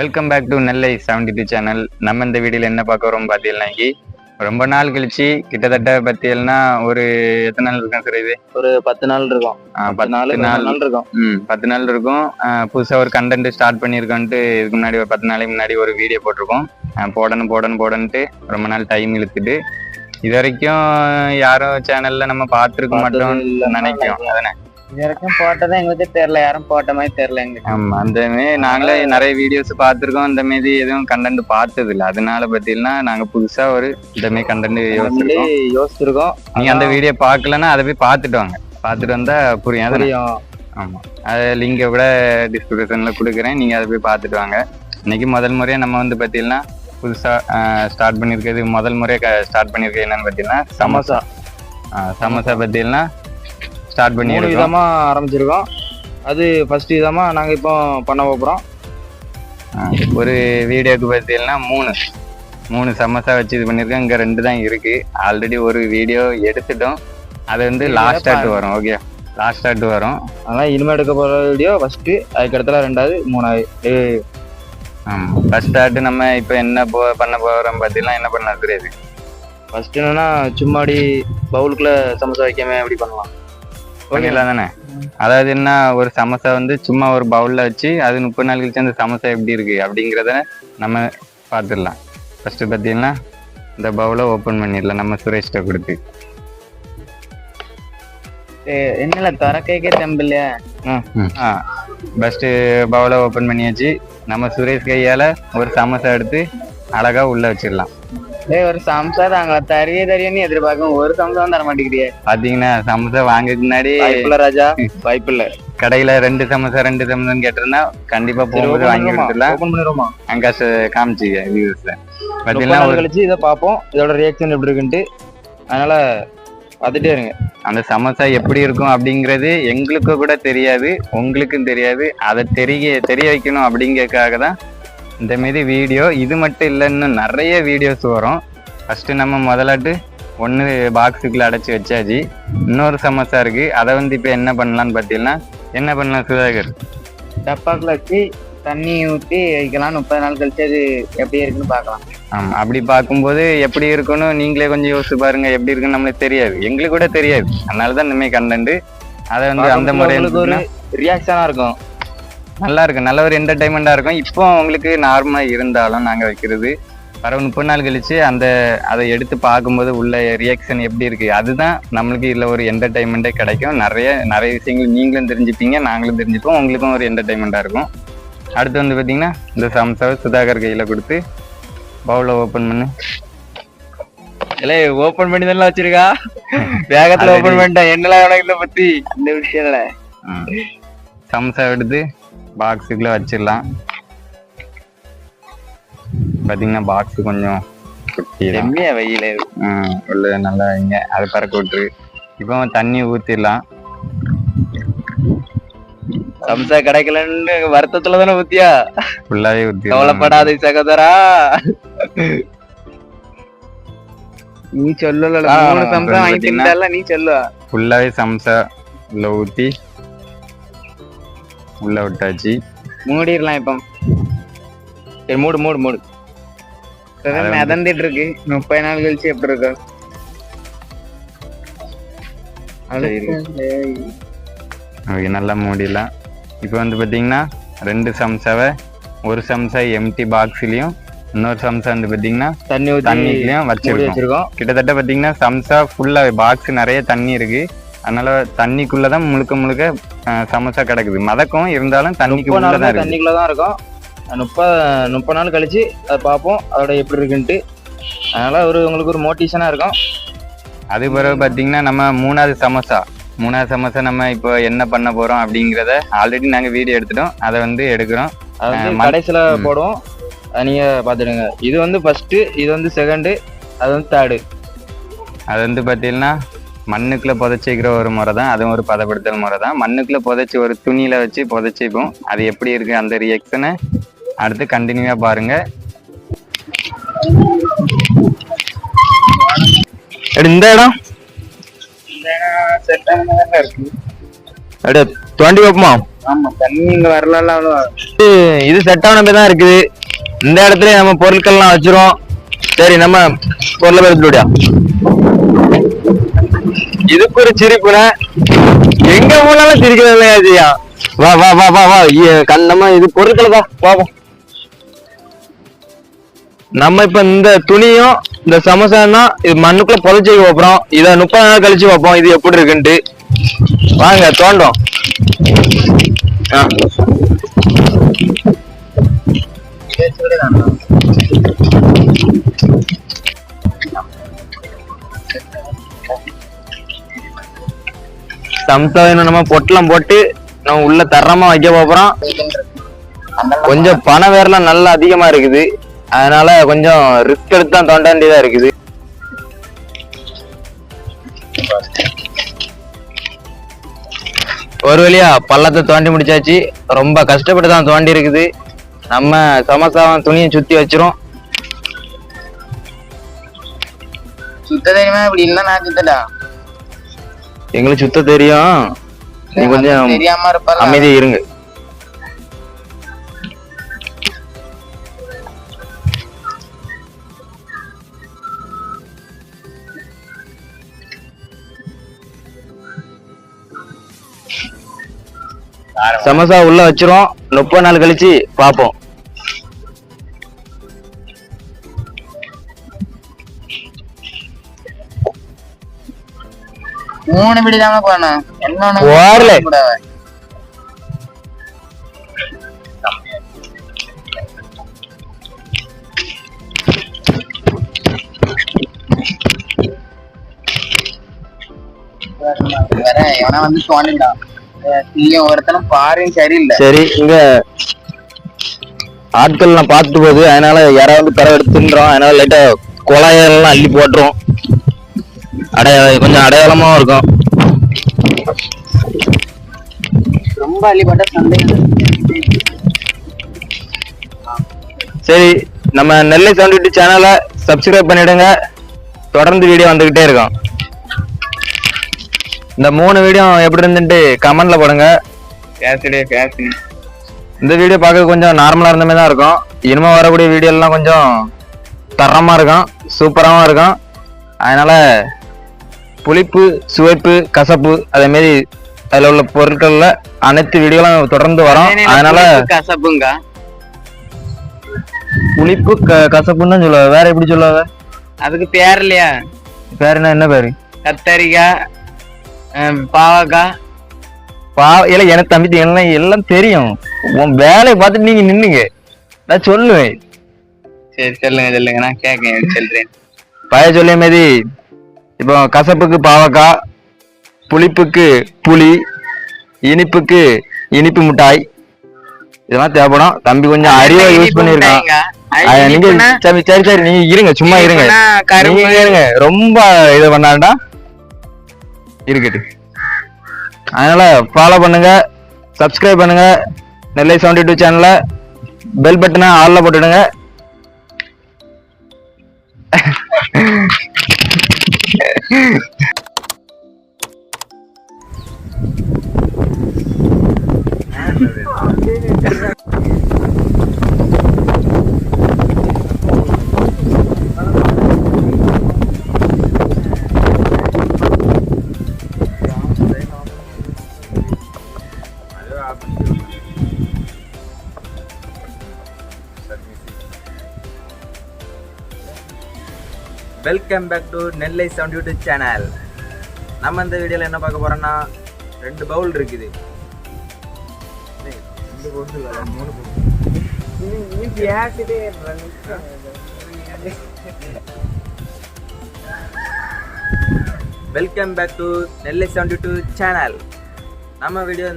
Welcome back to Nellai seventy two channel நம்ம இந்த வீடியோல என்ன பார்க்க வரோம் பார்த்தீங்கன்னாக்கி ரொம்ப நாள் கழிச்சு கிட்டத்தட்ட பார்த்தீங்கன்னா ஒரு எத்தனை நாள் இருக்கும் சார் இது? ஒரு பத்து நாள் இருக்கும். பத்து நாள் நாள். நாள் இருக்கும். ம் பத்து நாள் இருக்கும். ஆஹ் புதுசா ஒரு கண்டென்ட் ஸ்டார்ட் பண்ணியிருக்கோன்ட்டு இதுக்கு முன்னாடி ஒரு பத்து நாளைக்கு முன்னாடி ஒரு வீடியோ போட்டிருக்கோம். போடணும் போடணும் போடணுன்ட்டு ரொம்ப நாள் டைம் இழுத்துட்டு இது வரைக்கும் யாரும் சேனல்ல நம்ம பார்த்துருக்க மாட்டோம் நினைக்கிறோம். அதானே? இது வரைக்கும் போட்டதான் எங்களுக்கு தெரியல. யாரும் போட்ட மாதிரி தெரியல எங்களுக்கு. ஆமா அந்த மாரி நாங்களே நிறைய வீடியோஸ் பார்த்துருக்கோம். இந்த மாரி எதுவும் கண்டென்ட் பார்த்தது இல்லை அதனால பார்த்தீங்கன்னா நாங்க புதுசா ஒரு இந்த மாரி கண்டென்ட் யோசிச்சிருக்கோம். யோசிச்சிருக்கோம். நீங்க அந்த வீடியோ பார்க்கலன்னா அதை போய் பார்த்துட்டு வாங்க. பார்த்துட்டு வந்தா புரியும்? புரியும். ஆமா. அது லிங்கை கூட டிஸ்கிரிப்ஷன்ல கொடுக்குறேன். நீங்க அதை போய் பார்த்துட்டு வாங்க. இன்னைக்கு முதல் முறையா நம்ம வந்து பாத்தீங்கன்னா புதுசா ஸ்டார்ட் பண்ணிருக்கிறது முதல் முறையா ஸ்டார்ட் பண்ணிருக்கிறது என்னன்னு பாத்தீங்கன்னா சமோசா. சமோசா. ஆஹ் ஸ்டார்ட் மூணு பண்ணிருக்கோம் விதமா ஆரம்பிச்சிருக்கோம். அது ஃபர்ஸ்ட் விதமா நாங்க இப்போ பண்ண போறோம். ஆஹ் ஒரு வீடியோக்கு பார்த்தீங்கன்னா மூணு. மூணு சமோசா வச்சு இது பண்ணியிருக்கேன் இங்கே ரெண்டு தான் இருக்கு. ஆல்ரெடி ஒரு வீடியோ எடுத்துட்டோம். அது வந்து லாஸ்ட் ஆட்டு வரும். ஓகே லாஸ்ட் ஆட்டு வரும். அதனால இனிமே எடுக்க போற வீடியோ ஃபர்ஸ்ட் அதுக்கு அடுத்தல ரெண்டாவது மூணாவது. ஆமாம் ஃபர்ஸ்ட் ஆட்டு நம்ம இப்போ என்ன போ பண்ண போகிறோம் பார்த்தீங்கன்னா என்ன பண்ண தெரியாது. ஃபர்ஸ்ட் என்னன்னா சும்மாடி பவுலுக்குள்ள சமோசா வைக்காம எப்படி பண்ணலாம்? பண்ணிடலாம் தானே? அதாவது என்ன ஒரு சமோசா வந்து சும்மா ஒரு பவுல்ல வச்சு அது முப்பது நாள் கழிச்சு அந்த சமோசா எப்படி இருக்கு அப்படிங்கிறத நம்ம பார்த்துடலாம். ஃபர்ஸ்ட் பார்த்தீங்கன்னா இந்த பவுலை ஓப்பன் பண்ணிடலாம். நம்ம சுரேஷ்ட கொடுத்து. என்னல திறக்கே தெம்பில்லையா ஃபர்ஸ்ட் பவுலை ஓப்பன் பண்ணியாச்சு. நம்ம சுரேஷ் கையால ஒரு சமோசா எடுத்து அழகா உள்ள வச்சிடலாம். டேய் ஒரு சம்சா தாங்களா தரையே தரையன்னு எதிர்பார்க்கும் ஒரு சம்சா தர மாட்டேங்கிறியே. பாத்தீங்கன்னா சமோசா வாங்கறதுக்கு முன்னாடி வாய்ப்பில்ல ராஜா. வாய்ப்பில்ல. கடையில ரெண்டு சமோசா ரெண்டு சமோசான்னு கேட்டிருந்தா கண்டிப்பா போகும்போது வாங்கி கொடுத்துடலாம் அங்க காமிச்சு வியூஸ்ல பாத்தீங்கன்னா கழிச்சு இதை பார்ப்போம். இதோட ரியாக்ஷன் எப்படி இருக்குன்ட்டு. அதனால பார்த்துட்டே இருங்க. அந்த சமோசா எப்படி இருக்கும் அப்படிங்கிறது எங்களுக்கு கூட தெரியாது உங்களுக்கும் தெரியாது. அதை தெரிய தெரிய வைக்கணும் அப்படிங்கறதுக்காக தான் இந்த மாரி வீடியோ இது மட்டும் இல்லை இன்னும் நிறைய வீடியோஸ் வரும். ஃபர்ஸ்ட் நம்ம முதலாட்டு ஒன்று பாக்ஸுக்குள்ள அடைச்சி வச்சாச்சு. இன்னொரு சமோசா இருக்கு. அதை வந்து இப்போ என்ன பண்ணலாம்னு பார்த்தீங்கன்னா என்ன பண்ணலாம் சுதாகர்? டப்பாக்குள்ள வச்சு தண்ணி ஊற்றி வைக்கலாம். முப்பது நாள் கழிச்சு அது எப்படி இருக்குன்னு பார்க்கலாம். ஆமாம் அப்படி பார்க்கும்போது எப்படி இருக்குன்னு நீங்களே கொஞ்சம் யோசிச்சு பாருங்க. எப்படி இருக்குன்னு நம்மளுக்கு தெரியாது. எங்களுக்கு கூட தெரியாது. அதனால தான் இனிமேல் கண்டென்ட் அதை வந்து அந்த முறை உங்களுக்கு ஒரு ரியாக்ஷனா இருக்கும். நல்லா இருக்கும் நல்ல ஒரு என்டர்டைன்மெண்ட்டாக இருக்கும். இப்போ உங்களுக்கு நார்மலாக இருந்தாலும் நாங்கள் வைக்கிறது. வர முப்பது நாள் கழிச்சு அந்த அதை எடுத்து பார்க்கும்போது உள்ள ரியாக்ஷன் எப்படி இருக்கு? அதுதான் நம்மளுக்கு இதில் ஒரு என்டர்டைன்மெண்ட்டே கிடைக்கும். நிறைய நிறைய விஷயங்கள் நீங்களும் தெரிஞ்சுப்பீங்க நாங்களும் தெரிஞ்சுப்போம். உங்களுக்கும் ஒரு என்டர்டைன்மெண்ட்டாக இருக்கும். அடுத்து வந்து பார்த்தீங்கன்னா இந்த சம்சாவை சுதாகர் கையில் கொடுத்து பவுலை ஓப்பன் பண்ணு. இல்லை ஓபன் பண்ணி தானே வச்சிருக்கா? வேகத்துல ஓபன் பண்ணிட்டேன். என்னலாம் உனக்கு இதை பத்தி? இந்த விஷயம்ல ம். சம்சா எடுத்து பாக்ஸுக்குள்ள வச்சிடலாம். பார்த்தீங்கன்னா பாக்ஸ் கொஞ்சம் செம்மியா வெயில. உள்ள நல்லா வைங்க அது பறக்க விட்டுரு. இப்போ தண்ணி ஊற்றிடலாம் சம்சா கிடைக்கலன்னு வருத்தத்துல தானே ஊத்தியா? ஃபுல்லாகவே ஊற்றி கவலைப்படாத சகோதரா. நீ சொல்லல மூணு சம்சா அப்புறம் வாங்கி பாத்தீங்கன்னா- தின்னுட்டல்ல, நீ சொல்லுவ ஃபுல்லாகவே சம்சா உள்ள ஊற்றி உள்ள விட்டாச்சு. மூடிடலாம் இப்போ. சரி மூடு மூடு மூடு. மிதந்துட்டு இருக்கு முப்பது நாள் கழிச்சு எப்படி இருக்கும்? ஓகே நல்லா மூடிடலாம். இப்போ வந்து பார்த்தீங்கன்னா ரெண்டு சம்சாவை ஒரு சம்சா எம்டி பாக்ஸ்லேயும் இன்னொரு சம்சா வந்து பார்த்தீங்கன்னா தண்ணி தண்ணிக்குள்ளேயும் மூடி வச்சிருக்கோம். கிட்டத்தட்ட பார்த்தீங்கன்னா சம்சா ஃபுல்லாக பாக்ஸ் நிறைய தண்ணி இருக்கு. அதனால தண்ணிக்குள்ள தான் முழுக்க முழுக்க சமோசா கிடக்குது. மதக்கும் இருந்தாலும் தண்ணிக்கு தான் தண்ணிக்குள்ள தான் இருக்கும். முப்பது முப்பது நாள் கழிச்சு அதை பார்ப்போம் அதோட எப்படி இருக்குன்ட்டு. அதனால ஒரு உங்களுக்கு ஒரு மோட்டிவேஷனா இருக்கும். அது பிறகு பார்த்தீங்கன்னா நம்ம மூணாவது சமோசா. மூணாவது சமோசா நம்ம இப்போ என்ன பண்ண போறோம் அப்படிங்கிறத ஆல்ரெடி நாங்கள் வீடியோ எடுத்துட்டோம். அதை வந்து எடுக்கிறோம். அது கடைசியில. போடுவோம். அதை நீங்க பாத்துடுங்க இது வந்து ஃபர்ஸ்ட் இது வந்து செகண்ட் அது வந்து தேர்டு அது வந்து பார்த்தீங்கன்னா மண்ணுக்குள்ள புதைச்சிக்கிற ஒரு முறை தான் அதுவும் ஒரு பதப்படுத்தல் முறை தான் மண்ணுக்குள்ள புதைச்சி ஒரு துணியில வச்சு புதைச்சிப்போம். அது எப்படி இருக்கு அந்த ரியாக்ஷனை அடுத்து கண்டினியூவாக பாருங்க. இந்த இடம். அப்படியே தோண்டி வைப்போமா? ஆமா இது- செட் ஆன தான் இருக்குது. இந்த இடத்துல நம்ம பொருட்கள்லாம் வச்சிரும் சரி நம்ம பொருளை எடுத்துடியா இதுக்கு ஒரு சிரிப்புனா எங்க போனாலும் சிரிக்கிறது இல்லையா ஜியா? வா வா வா வா வா. கண்ணமா இது பொருட்கள் தான் பாப்போம். நம்ம இப்ப இந்த துணியும் இந்த சமோசான்னா இது மண்ணுக்குள்ள புதைச்சி வைப்போம் இத முப்பது நாள் கழிச்சு வைப்போம். இது எப்படி இருக்குன்ட்டு. வாங்க தோண்டோம். ஆ. சம்சாரம் நம்ம பொட்டலம் போட்டு நம்ம உள்ள தரமா வைக்க போறோம். கொஞ்சம் பண வேறலாம் நல்லா அதிகமா இருக்குது. அதனால கொஞ்சம் ரிஸ்க் எடுத்து தான் தோண்ட வேண்டியதா இருக்குது. ஒரு வழியா பள்ளத்தை தோண்டி முடிச்சாச்சு. ரொம்ப கஷ்டப்பட்டு தான் தோண்டி இருக்குது. நம்ம சமசாவும் துணியை சுத்தி வச்சிரும். சுத்த தெரியுமா இப்படி இல்லைன்னா நான் சுத்தடா எங்களுக்கு சுத்த தெரியும். நீ கொஞ்சம் தெரியாம இருப்பாரு அமைதியா இருங்க. சமோசா உள்ள வச்சிரும். முப்பது நாள் கழிச்சு பாப்போம். மூணு பிடி தாங்க போனேன் என்ன எவனா வந்து தோண்டிடா தீய ஒருத்தனும் பாருங்க சரியில்லை. சரி இங்க ஆட்கள் நான் பார்த்துட்டு போகுது. அதனால யாராவது பிறகு எடுத்துன்றோம் அதனால லைட்டா குழாயெல்லாம் அள்ளி போட்டுரும் அடைய கொஞ்சம் அடையாளமாவும் இருக்கும். ரொம்ப அள்ளிப்பட்ட சந்தேகம் சரி நம்ம நெல்லை சவுண்ட் சேனலை சப்ஸ்கிரைப் பண்ணிடுங்க. தொடர்ந்து வீடியோ வந்துகிட்டே இருக்கும். இந்த மூணு வீடியோ எப்படி இருந்துட்டு கமெண்ட்ல போடுங்க. இந்த வீடியோ பார்க்க கொஞ்சம் நார்மலா இருந்த மாதிரி தான் இருக்கும். இனிமே வரக்கூடிய வீடியோ எல்லாம் கொஞ்சம் தரமா இருக்கும். சூப்பராகவும் இருக்கும். அதனால புளிப்பு சுவைப்பு கசப்பு அதே மாதிரி அதுல உள்ள பொருட்கள்ல அனைத்து வீடியோலாம் தொடர்ந்து வரும். அதனால கசப்புங்க. புளிப்பு கசப்புன்னு தான் சொல்லுவாங்க. வேற எப்படி சொல்லுவாங்க? அதுக்கு பேர் இல்லையா? பேர் என்ன பேரு? கத்தரிக்காய் பாவக்காய் பா இல்ல எனக்கு தம்பி எல்லாம் எல்லாம் தெரியும். உன் வேலையை பார்த்துட்டு நீங்க நின்னுங்க. நான் சொல்லுவேன். சரி சொல்லுங்க சொல்லுங்க. நான் கேட்க சொல்றேன். பழைய சொல்லிய மாதிரி இப்போ கசப்புக்கு பாவக்காய் புளிப்புக்கு புளி இனிப்புக்கு இனிப்பு மிட்டாய் இதெல்லாம் தேவைப்படும். தம்பி கொஞ்சம் அறிவா யூஸ் பண்ணிருக்கான் நீங்க சரி சரி சரி நீங்க இருங்க சும்மா இருங்க. நீங்க இருங்க. ரொம்ப இது பண்ணாண்டா இருக்கட்டு அதனால ஃபாலோ பண்ணுங்க சப்ஸ்கிரைப் பண்ணுங்க நெல்லை செவன்டி டூ சேனலை பெல் பட்டனை ஆல்ல போட்டுடுங்க. 嗯。welcome back to Nellai sound YouTube channel நம்ம இந்த வீடியோவில் என்ன பார்க்க போகிறோன்னா ரெண்டு பவுல் இருக்குது. ரெண்டு பவுல் மூணு welcome back to Nellai sound two channel நம்ம வீடியோ